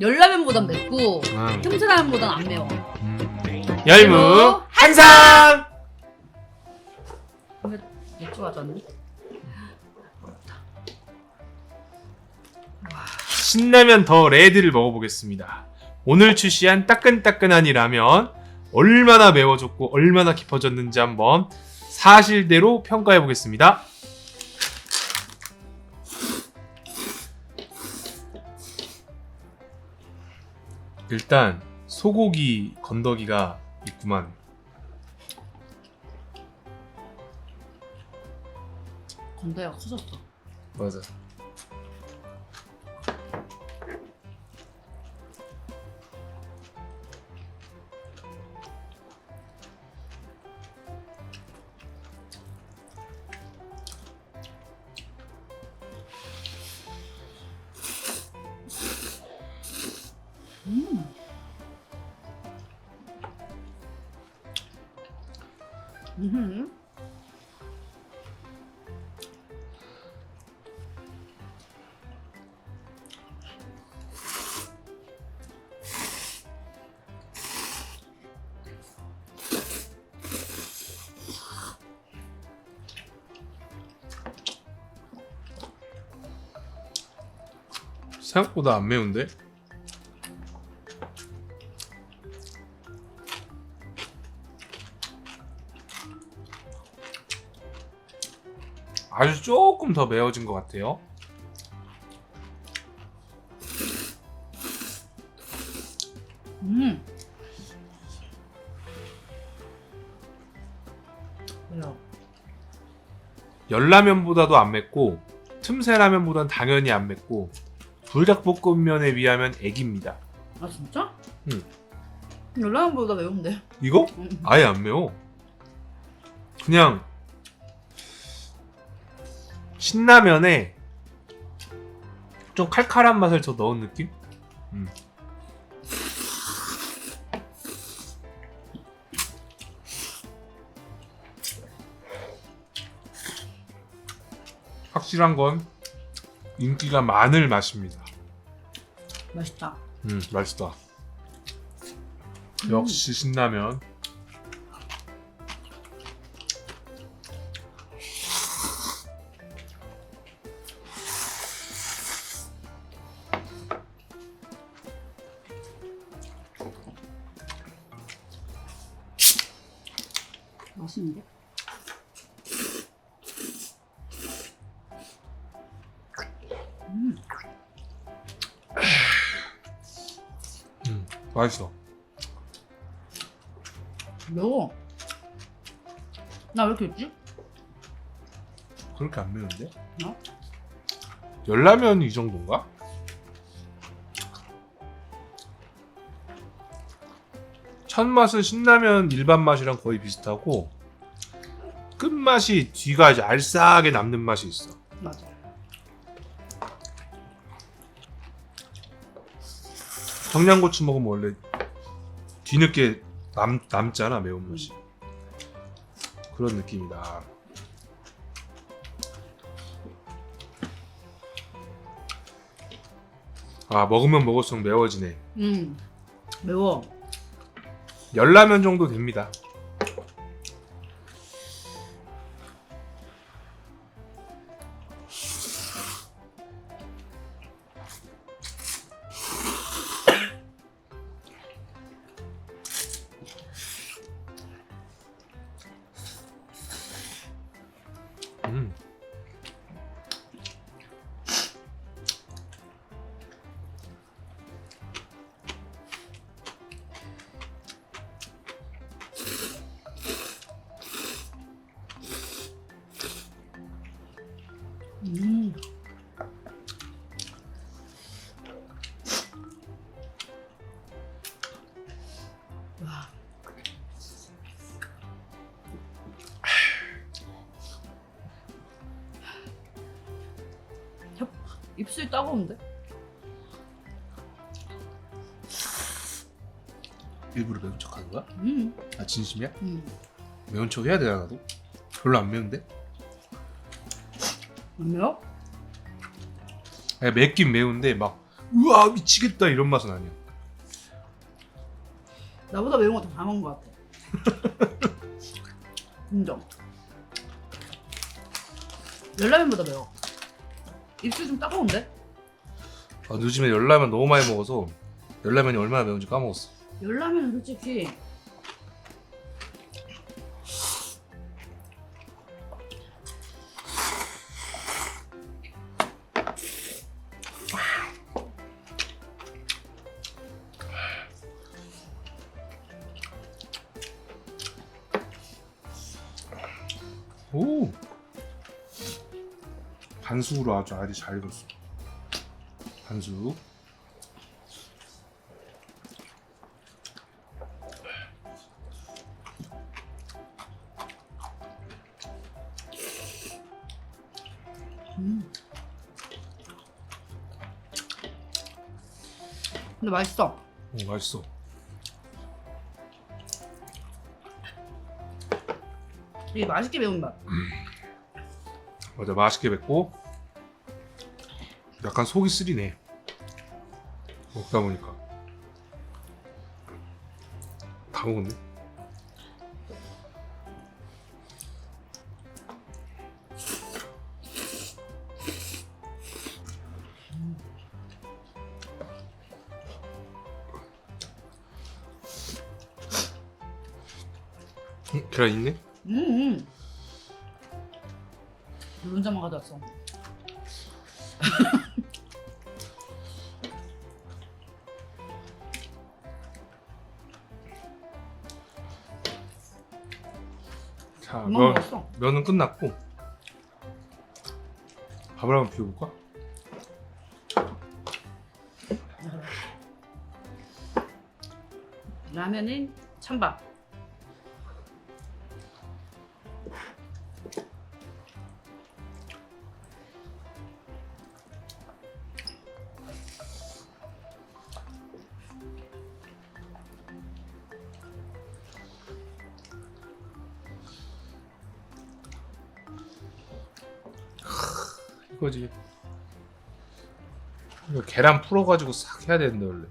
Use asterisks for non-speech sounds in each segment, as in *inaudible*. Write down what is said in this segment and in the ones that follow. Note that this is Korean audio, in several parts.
열라면보단 맵고 음. 틈새라면보단 안 매워. 열무 한상. 근데 맥주 가져왔네. 신라면 더 레드를 먹어보겠습니다. 오늘 출시한 따끈따끈한 이 라면 얼마나 매워졌고 얼마나 깊어졌는지 한번 사실대로 평가해 보겠습니다. 일단 소고기 건더기가 있구만. 건더기가 커졌어. 맞아. 음. 생각보다 안 매운데? 아주 조금 더 매워진 것 같아요. 음. 매워. 열라면보다도 안 맵고 틈새 라면보단 당연히 안 맵고 불닭볶음면에 비하면 애기입니다. 아 진짜? 응. 열라면보다 매운데. 이거 음. 아예 안 매워. 그냥 신라면에 좀 칼칼한 맛을 더 넣은 느낌? 음. 확실한 건 인기가 많을 맛입니다. 맛있다. 음, 맛있다. 역시 신라면. 맛있는데? 음, 맛있어. 매워. 나 왜 이렇게 맵지? 그렇게 안 매운데? 어? 열라면 이 정도인가? 첫 맛은 신라면 일반 맛이랑 거의 비슷하고 끝맛이 뒤가 이제 알싸하게 남는 맛이 있어. 맞아. 청양고추 먹으면 원래 뒤늦게 남, 남잖아 매운맛이 그런 느낌이다 아 먹으면 먹을수록 매워지네 음. 매워. 열라면 정도 됩니다 입술이 따가운데? 일부러 매운 척 하는 거야? 음. 아 진심이야? 음. 매운 척 해야 되나 나도? 별로 안 매운데? 안 매워? 아니, 맵긴 매운데 막 우와 미치겠다 이런 맛은 아니야. 나보다 매운 거더잘 먹은 것 같아. *laughs* 인정. 열라면보다 매워. 입술 좀 따가운데? 아, 요즘에 열라면 너무 많이 먹어서 열라면이 얼마나 매운지 까먹었어. 열라면은 솔직히 반숙으로 아주 알이 잘 익었어. 반숙. 음. 근데 맛있어. 오 맛있어. 이게 맛있게 매운 맛. 맞아 맛있게 맵고 약간 속이 쓰리네. 먹다 보니까 다 먹었네. 음, 계란 있네? 음. 음. 혼자만 가져왔어. *laughs* 면은 끝났고 밥을 한번 비워볼까? 라면은 찬밥. 이거지. 이거 계란 풀어가지고 싹 해야 되는데 원래.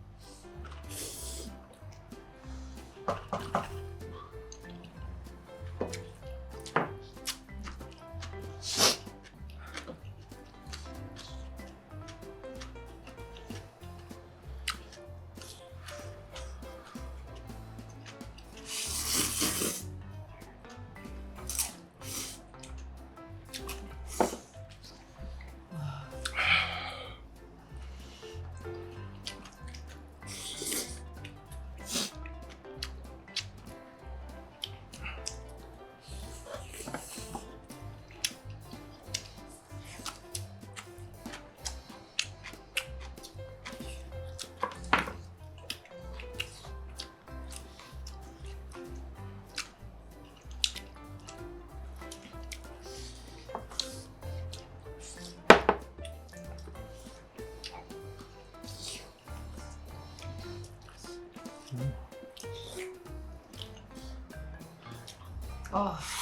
아.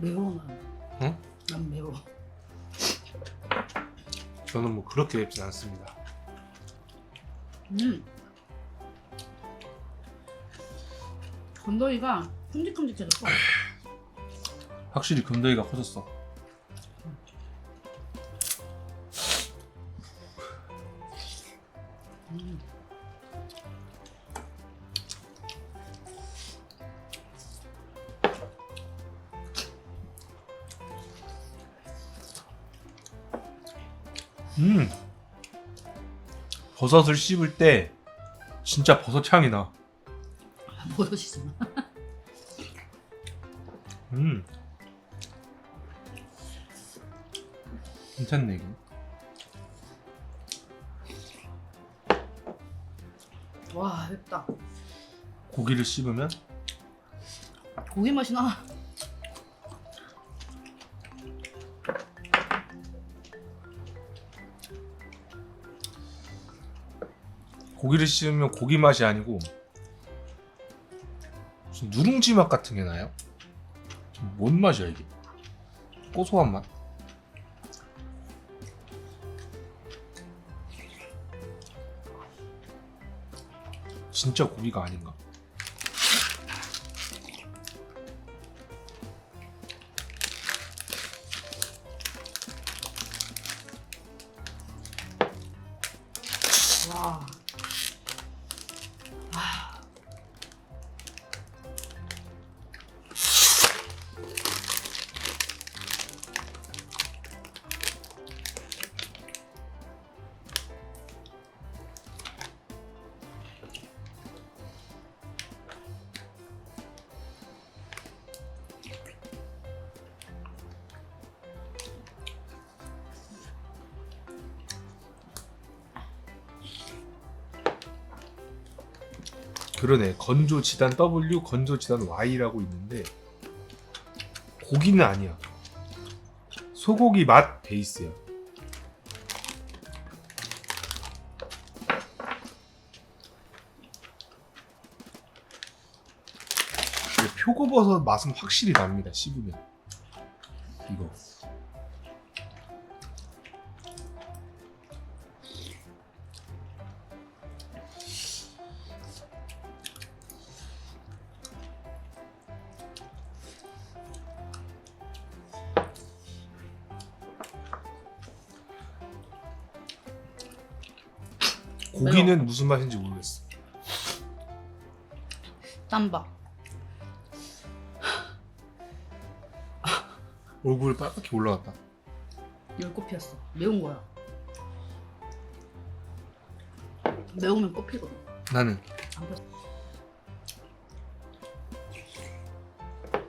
매워 난. 응? 난 매워. 저는 뭐 그렇게 맵진 않습니다. 음. 건더기가 큼직큼직해졌어. 확실히 금덩이가 커졌어. 음. 버섯을 씹을 때 진짜 버섯 향이 나. 아, 버섯이잖아. *laughs* 음. 괜찮네 이거. 와 맵다. 고기를 씹으면 고기 맛이 나. 고기를 씹으면 고기 맛이 아니고 무슨 누룽지 맛 같은 게 나요? 좀뭔 맛이야 이게? 고소한 맛? 진짜 고기가 아닌가? 와. 그러네. 건조 지단 W 건조 지단 Y라고 있는데 고기는 아니야. 소고기 맛 베이스야. 표고버섯 맛은 확실히 납니다. 씹으면. 이거 고기는 무슨 맛인지 모르겠어 땀봐. 얼굴이 빨갛게 올라갔다 열꽃 피었어. 매운 거야. 매우면 꽃 피거든. 나는 안 폈어.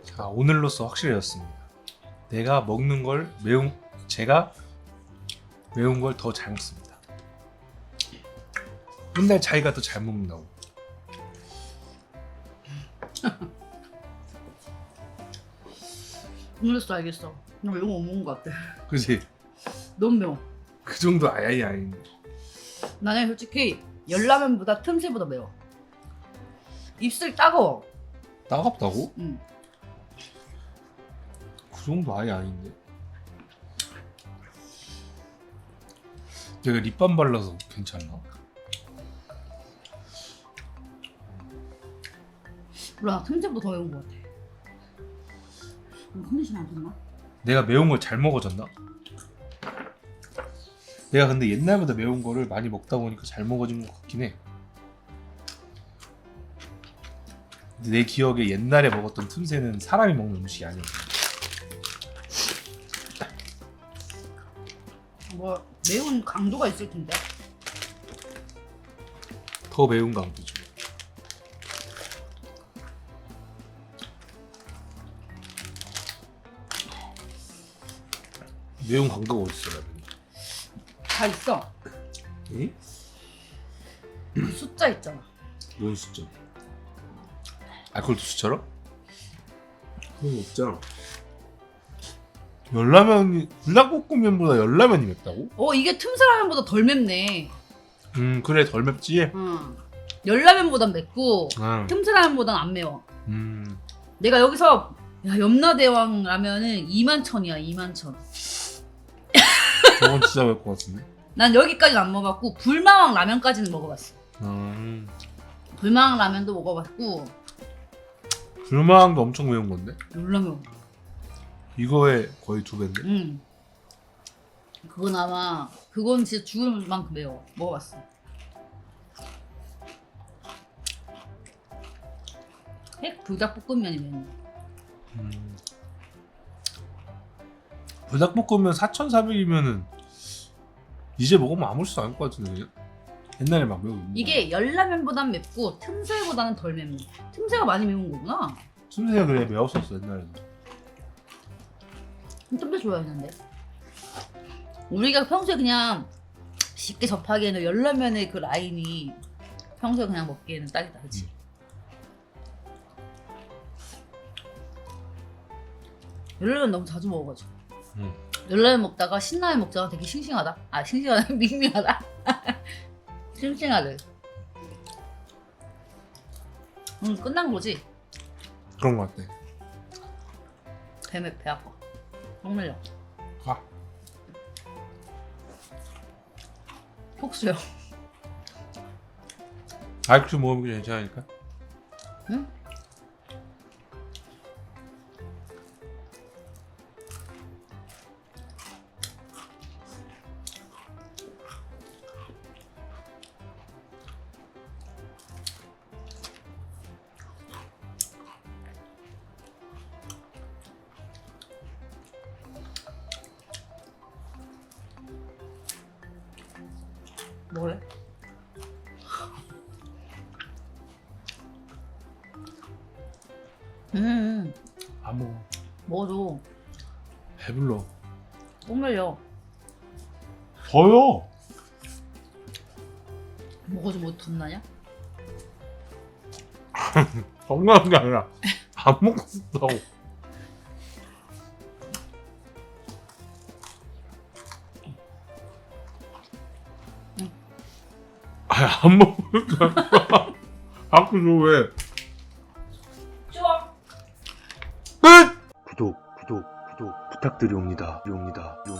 자 오늘로써 확실해졌습니다. 내가 먹는 걸 매운 제가 매운 걸 더 잘 먹습니다. 맨날 자기가 더 잘 먹는다고. 오늘서 알겠어. 나 매운 거못 먹은 거 같아. 그지? 너무 매워. 그 정도 아예 아닌데. 나는 솔직히 열라면보다 틈새보다 매워. 입술 따가워. 따갑다고? 응. 그 정도 아예 아닌데. 내가 립밤 발라서 괜찮나? 몰라, 나 틈새보다 더 매운 거 같아. 음, 컨디션 안 좋나? 내가 매운 걸 잘 먹어졌나? 내가 근데 옛날보다 매운 거를 많이 먹다 보니까 잘 먹어진 것 같긴 해. 근데 내 기억에 옛날에 먹었던 틈새는 사람이 먹는 음식이 아니었어. 뭐 매운 강도가 있을 텐데. 더 매운 강도죠. 매운 강도가 어딨어, 라면이? 다 있어. 에? 그 숫자 있잖아. 뭔 숫자? 알콜도 숫자로? 그런 거 없잖아. 열라면이 불닭볶음면보다 열라면이 맵다고? 어 이게 틈새라면보다 덜 맵네. 음 그래 덜 맵지. 응. 열라면보단 맵고 아, 틈새라면보단 안 매워. 음 내가 여기서 야 염라대왕 라면은 2만 천이야 2만 천. 저건 진짜 맵것 같은데. 난 여기까지는 안 먹어봤고 불마왕 라면까지는 먹어봤어. 음 불마왕 라면도 먹어봤고 불망도 엄청 매운 건데 열라면. 이거에 거의 두 배인데. 응. 그건 아마 그건 진짜 죽을 만큼 매워. 먹어봤어. 핵 불닭볶음면이 매운 거. 음. 불닭볶음면 4,400이면은 이제 먹으면 아무 수도 않을 것 같은데? 옛날에 막 매운 이게 열라면보단 맵고 틈새보다는 덜 맵네. 틈새가 많이 매운 거구나. 틈새가 그래 매웠었어 옛날에는. 틈새 좋아했는데. 우리가 평소에 그냥 쉽게 접하기에는 열라면의 그 라인이 평소에 그냥 먹기에는 딱이다, 그치? 열라면 너무 자주 먹어가지고. 음. 열라면 먹다가 신라면 먹자가 되게 싱싱하다. 아, 싱싱하다. *laughs* 밍밍하다. *laughs* 싱싱하다. 음, 끝난 거지? 그런 것 같아. 배매 배 아파. 똥물려. 아. 폭수요. 아이쿠 먹으면 괜찮으니까. 응? 뭐래? 음, 안 먹어. 먹어줘. 배불러. 똥물려. 더요. 먹어줘 뭐 덧나냐? *laughs* 건강한 게 아니라 안 먹고 싶다고. 안 *laughs* 아그 줘 왜? 좋아. 끝! 구독, 구독, 구독 부탁드리옵니다. 드리옵니다. 드리옵니다.